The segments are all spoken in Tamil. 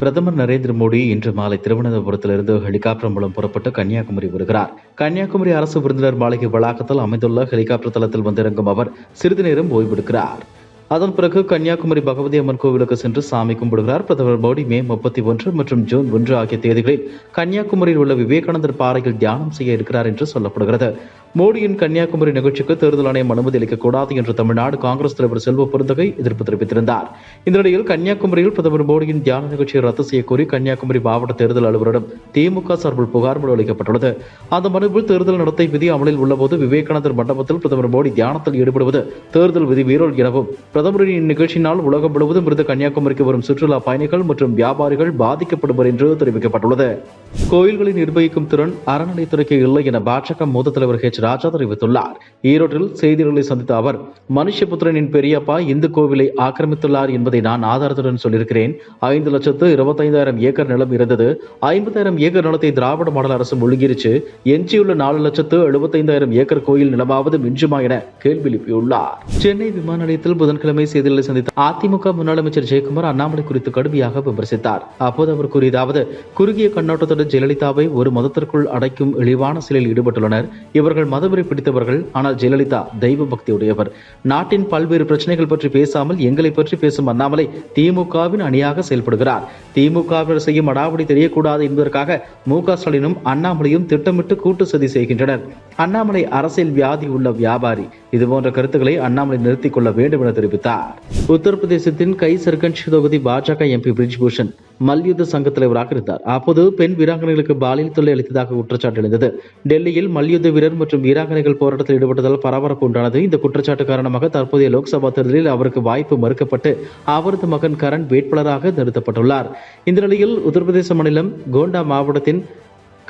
பிரதமர் நரேந்திர மோடி இன்று மாலை திருவனந்தபுரத்திலிருந்து ஹெலிகாப்டர் மூலம் புறப்பட்டு கன்னியாகுமரி வருகிறார். கன்னியாகுமரி அரசு விருந்தினர் மாளிகை வளாகத்தில் அமைந்துள்ள ஹெலிகாப்டர் தளத்தில் வந்திறங்கும் அவர் சிறிது நேரம் ஓய்வெடுக்கிறார். அதன் பிறகு கன்னியாகுமரி பகவதி அம்மன் கோவிலுக்கு சென்று சாமி கும்பிடுகிறார். பிரதமர் மோடி மே முப்பத்தி ஒன்று மற்றும் ஜூன் ஒன்று ஆகிய தேதிகளில் கன்னியாகுமரியில் உள்ள விவேகானந்தர் பாறையில் தியானம் செய்ய இருக்கிறார் என்று சொல்லப்படுகிறது. மோடியின் கன்னியாகுமரி நிகழ்ச்சிக்கு தேர்தல் ஆணையம் அனுமதி அளிக்கக்கூடாது என்று தமிழ்நாடு காங்கிரஸ் தலைவர் செல்வ பெருந்தகை எதிர்ப்பு தெரிவித்திருந்தார். இந்த நிலையில் கன்னியாகுமரியில் பிரதமர் மோடியின் தியான நிகழ்ச்சியை ரத்து செய்யக்கோரி கன்னியாகுமரி மாவட்ட தேர்தல் அலுவலரிடம் திமுக சார்பில் புகார் மனு அளிக்கப்பட்டுள்ளது. அந்த மனுவில் தேர்தல் நடத்தை விதி அமலில் உள்ளபோது விவேகானந்தர் மண்டபத்தில் பிரதமர் மோடி தியானத்தில் ஈடுபடுவது தேர்தல் விதி மீறல் எனவும் பிரதமரின் இந்நிகழ்ச்சியினால் உலகம் முழுவதும் இருந்து கன்னியாகுமரிக்கு வரும் சுற்றுலா பயணிகள் மற்றும் வியாபாரிகள் பாதிக்கப்படுவர் என்று தெரிவிக்கப்பட்டுள்ளது. கோயில்களை நிர்வகிக்கும் திறன் அறநிலைத்துறைக்கு இல்லை என பாஜக மூத்த தலைவர் ஹெச் ராஜா தெரிவித்துள்ளார். ஈரோட்டில் செய்தியாளர்களை சந்தித்த அவர் மனுஷபுத்திரனின் பெரியப்பா இந்து கோவிலை ஆக்கிரமித்துள்ளார் என்பதை நான் ஆதாரத்துடன் சொல்லியிருக்கிறேன். ஐந்து லட்சத்து இருபத்தைந்தாயிரம் ஏக்கர் நிலம் இருந்தது. ஐம்பதாயிரம் ஏக்கர் நிலத்தை திராவிட மாடல் அரசு முழுகிருச்சு. எஞ்சியுள்ள நாலு லட்சத்து எழுபத்தைந்தாயிரம் ஏக்கர் கோயில் நிலமாவது மிஞ்சுமா என கேள்வி எழுப்பியுள்ளார். சென்னை விமான நிலையத்தில் புதன்கிழமை செய்தியாளர்களை சந்தித்த அதிமுக முன்னாள் அமைச்சர் ஜெயக்குமார் அண்ணாமலை குறித்து கடுமையாக விமர்சித்தார். அப்போது அவர் கூறியதாவது குறுகிய கண்ணோட்டத்துடன் ஜெயலலிதாவை ஒரு மதத்திற்குள் அடைக்கும் இழிவான செயலில் ஈடுபட்டுள்ளனர். இவர்கள் மதவெறி பிடித்தவர்கள் ஆனால் ஜெயலலிதா தெய்வ பக்தி உடையவர் நாட்டின் பல்வேறு பிரச்சனைகள் பற்றி பேசாமல் எங்களை பற்றி பேசும் அண்ணாமலை திமுகவின் அணியாக செயல்படுகிறார். திமுகவினர் செய்யும் அடாவடி தெரியக்கூடாது என்பதற்காக மு க ஸ்டாலினும் அண்ணாமலையும் திட்டமிட்டு கூட்டு சதி செய்கின்றனர். அண்ணாமலை அரசியல் வியாதி உள்ள வியாபாரி. இதுபோன்ற கருத்துக்களை அண்ணாமலை நிறுத்திக் கொள்ள வேண்டும் என தெரிவித்தார். உத்தரப்பிரதேசத்தின் கை சர்கஞ்ச் தொகுதி பாஜக எம்பி பிரிஜ்பூஷன் மல்யுத்த சங்க தலைவராக இருந்தார். அப்போது பெண் வீராங்கனைகளுக்கு பாலியல் தொல்லை அளித்ததாக குற்றச்சாட்டு எழுந்தது. டெல்லியில் மல்யுத்த வீரர் மற்றும் வீராங்கனைகள் போராட்டத்தில் ஈடுபட்டதால் பரபரப்பு உண்டானது. இந்த குற்றச்சாட்டு காரணமாக தற்போதைய லோக்சபா தேர்தலில் அவருக்கு வாய்ப்பு மறுக்கப்பட்டு அவரது மகன் கரண் வேட்பாளராக நிறுத்தப்பட்டுள்ளார். இந்த நிலையில் உத்தரப்பிரதேச மாநிலம் கோண்டா மாவட்டத்தின்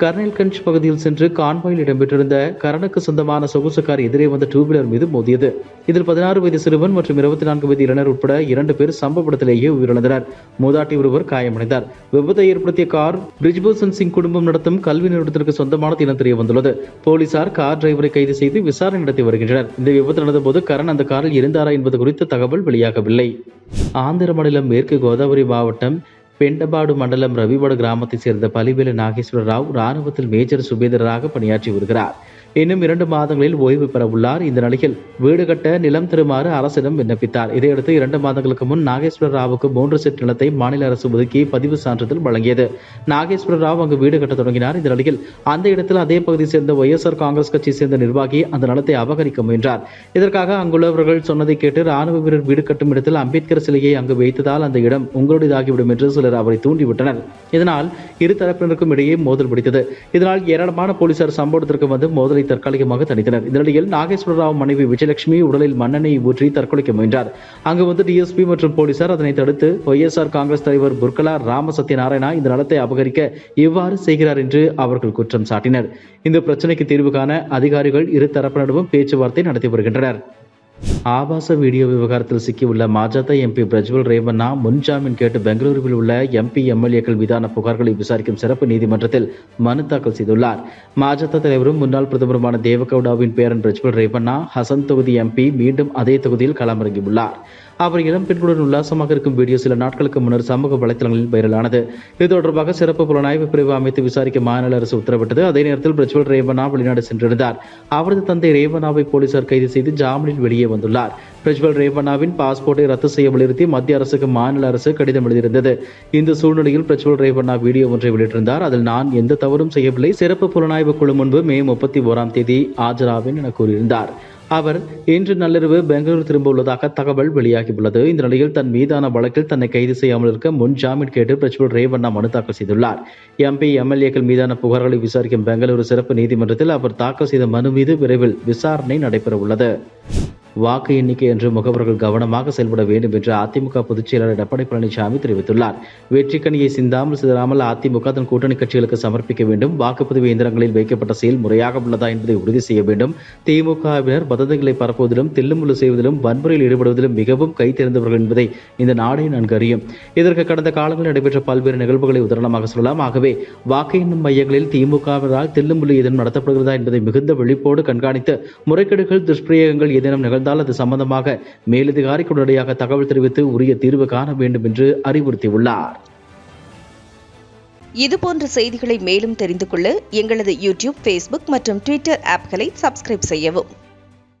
கர்னல்கஞ்ச் பகுதியில் சென்று கான்வாயில் இடம்பெற்றிருந்த கரனுக்கு சொந்தமான சொகுசு கார் எதிரே வந்த டூ வீலர் மீது மோதியது. இதில் பதினாறு வயது சிறுவன் மற்றும் இருபத்தி நான்கு வயது இளைஞர் உட்பட இரண்டு பேர் சம்பவ இடத்திலேயே உயிரிழந்தனர். மூதாட்டி ஒருவர் காயமடைந்தார். விபத்தை ஏற்படுத்திய கார் பிரிஜ்பூஷன் சிங் குடும்பம் நடத்தும் கல்வி நிறுவனத்திற்கு சொந்தமானது என தெரிய வந்துள்ளது போலீசார் கார் டிரைவரை கைது செய்து விசாரணை நடத்தி வருகின்றனர். இந்த விபத்து நடந்தபோது கரண் அந்த காரில் இருந்தாரா என்பது குறித்த தகவல் வெளியாகவில்லை. ஆந்திர மாநிலம் மேற்கு கோதாவரி மாவட்டம் பெண்டபாடு மண்டலம் ரவிவட கிராமத்தைச் சேர்ந்த பலிவேலு நாகேஸ்வர ராவ் ராணுவத்தில் மேஜர் சுபேதராக பணியாற்றி வருகிறார். இன்னும் இரண்டு மாதங்களில் ஓய்வு பெற உள்ளார். இந்த நிலையில் வீடு கட்ட நிலம் தருமாறு அரசிடம் விண்ணப்பித்தார். இதையடுத்து இரண்டு மாதங்களுக்கு முன் நாகேஸ்வர ராவுக்கு மூன்று செட் நிலத்தை மாநில அரசு ஒதுக்கி பதிவு சான்றிதழ் வழங்கியது. நாகேஸ்வர ராவ் அங்கு வீடு கட்ட தொடங்கினார். இந்த நிலையில் அந்த இடத்தில் அதே பகுதியை சேர்ந்த ஒய்எஸ்ஆர் காங்கிரஸ் கட்சியை சேர்ந்த நிர்வாகி அந்த நிலத்தை அபகரிக்க முயன்றார். இதற்காக அங்குள்ளவர்கள் சொன்னதை கேட்டு ராணுவ வீரர் வீடு கட்டும் இடத்தில் அம்பேத்கர் சிலையை அங்கு வைத்ததால் அந்த இடம் உங்களுடையதாகிவிடும் என்று சிலர் அவரை தூண்டிவிட்டனர். இதனால் இரு தரப்பினருக்கும் இடையே மோதல் பிடித்தது இதனால் ஏராளமான போலீசார் சம்பவத்திற்கு வந்து மோதலை தற்காலிகமாக தணித்தனர். இந்த நிலையில் நாகேஸ்வர ராவ் மனைவி விஜயலட்சுமி உடலில் மண்ணெண்ணெய் ஊற்றி தற்கொலைக்க முயன்றார். அங்கு வந்து டிஎஸ்பி மற்றும் போலீசார் அதனை தடுத்து ஒய்எஸ்ஆர் காங்கிரஸ் தலைவர் புர்கலா ராம சத்யநாராயணா இந்த நலத்தை அபகரிக்க இவ்வாறு செய்கிறார் என்று அவர்கள் குற்றம் சாட்டினர். இந்த பிரச்சனைக்கு தீர்வு காண அதிகாரிகள் இரு தரப்பினரிடமும் பேச்சுவார்த்தை நடத்தி வருகின்றனர். ஆபாச வீடியோ விவகாரத்தில் சிக்கியுள்ள மாஜாதா எம்பி பிரஜ்வல் ரேவண்ணா முன்ஜாமீன் கேட்டு பெங்களூருவில் உள்ள எம்பி எம்எல்ஏக்கள் மீதான புகார்களை விசாரிக்கும் சிறப்பு நீதிமன்றத்தில் மனு தாக்கல் செய்துள்ளார். மாஜாதா தலைவரும் முன்னாள் பிரதமருமான தேவகவுடாவின் பேரன் பிரஜ்வல் ரேவண்ணா ஹசன் தொகுதி எம்பி மீண்டும் அதே தொகுதியில் களமிறங்கியுள்ளார். அவர் இளம் பெண்களுடன் உல்லாசமாக இருக்கும் வீடியோ சில நாட்களுக்கு முன்னர் சமூக வலைதளங்களில் வைரலானது. இது தொடர்பாக சிறப்பு புலனாய்வு பிரிவு அமைத்து விசாரிக்க மாநில அரசு உத்தரவிட்டது. அதே நேரத்தில் பிரஜ்வல் ரேவண்ணா வெளிநாடு சென்றிருந்தார். அவரது தந்தை ரேவண்ணாவை போலீசார் கைது செய்து ஜாமீனில் வெளியே வந்துள்ளார் பிரஜ்வல் ரேவண்ணாவின் பாஸ்போர்ட்டை ரத்து செய்ய வலியுறுத்தி மத்திய அரசுக்கு மாநில அரசு கடிதம் எழுதியிருந்தது. இந்த சூழ்நிலையில் பிரஜ்வல் ரேவண்ணா வீடியோ ஒன்றை வெளியிட்டிருந்தார். அதில் நான் எந்த தவறும் செய்யவில்லை. சிறப்பு புலனாய்வு குழு முன்பு மே முப்பத்தி ஓராம் தேதி ஆஜராவேன் என கூறியிருந்தார். அவர் இன்று நள்ளிரவு பெங்களூரு திரும்ப உள்ளதாக தகவல் வெளியாகியுள்ளது. இந்த நிலையில் தன் மீதான வழக்கில் தன்னை கைது செய்யாமல் இருக்க முன் ஜாமீன் கேட்டு பிரஜ்வல் ரேவண்ணா மனு தாக்கல் செய்துள்ளார். எம்பி எம்எல்ஏக்கள் மீதான புகார்களை விசாரிக்கும் பெங்களூரு சிறப்பு நீதிமன்றத்தில் அவர் தாக்கல் செய்த மனு மீது விரைவில் விசாரணை நடைபெற உள்ளது வாக்கு எண்ணிக்கை என்று முகவர்கள் கவனமாக செயல்பட வேண்டும் என்று அதிமுக பொதுச் செயலாளர் எடப்பாடி பழனிசாமி தெரிவித்துள்ளார். வெற்றிக்கணியை சிந்தாமல் சிதறாமல் அதிமுக தன் கூட்டணி கட்சிகளுக்கு சமர்ப்பிக்க வேண்டும். வாக்குப்பதிவு இயந்திரங்களில் வைக்கப்பட்ட செயல் முறையாக உள்ளதா என்பதை உறுதி செய்ய வேண்டும். திமுகவினர் வதந்திகளை பரப்புவதிலும் தில்லுமுள்ளு செய்வதிலும் வன்முறையில் ஈடுபடுவதிலும் மிகவும் கை என்பதை இந்த நாடே நன்கு அறியும். இதற்கு கடந்த காலங்களில் நடைபெற்ற பல்வேறு நிகழ்வுகளை உதாரணமாக சொல்லலாம். ஆகவே வாக்கு எண்ணும் மையங்களில் திமுகவினரால் தில்லுமுள்ளு ஏதேனும் நடத்தப்படுகிறதா என்பதை மிகுந்த விழிப்போடு கண்காணித்து முறைகேடுகள் துஷ்பிரயோகங்கள் ஏதேனும் நிகழ்ந்தால் அது சம்பந்தமாக மேலதிகாரிக்கு உடனடியாக தகவல் தெரிவித்து உரிய தீர்வு காண வேண்டும் என்று அறிவுறுத்தியுள்ளார். இதுபோன்ற செய்திகளை மேலும் தெரிந்து கொள்ள எங்களது யூடியூப் ஃபேஸ்புக் மற்றும் ட்விட்டர் ஆப்களை சப்ஸ்கிரைப் செய்யவும்.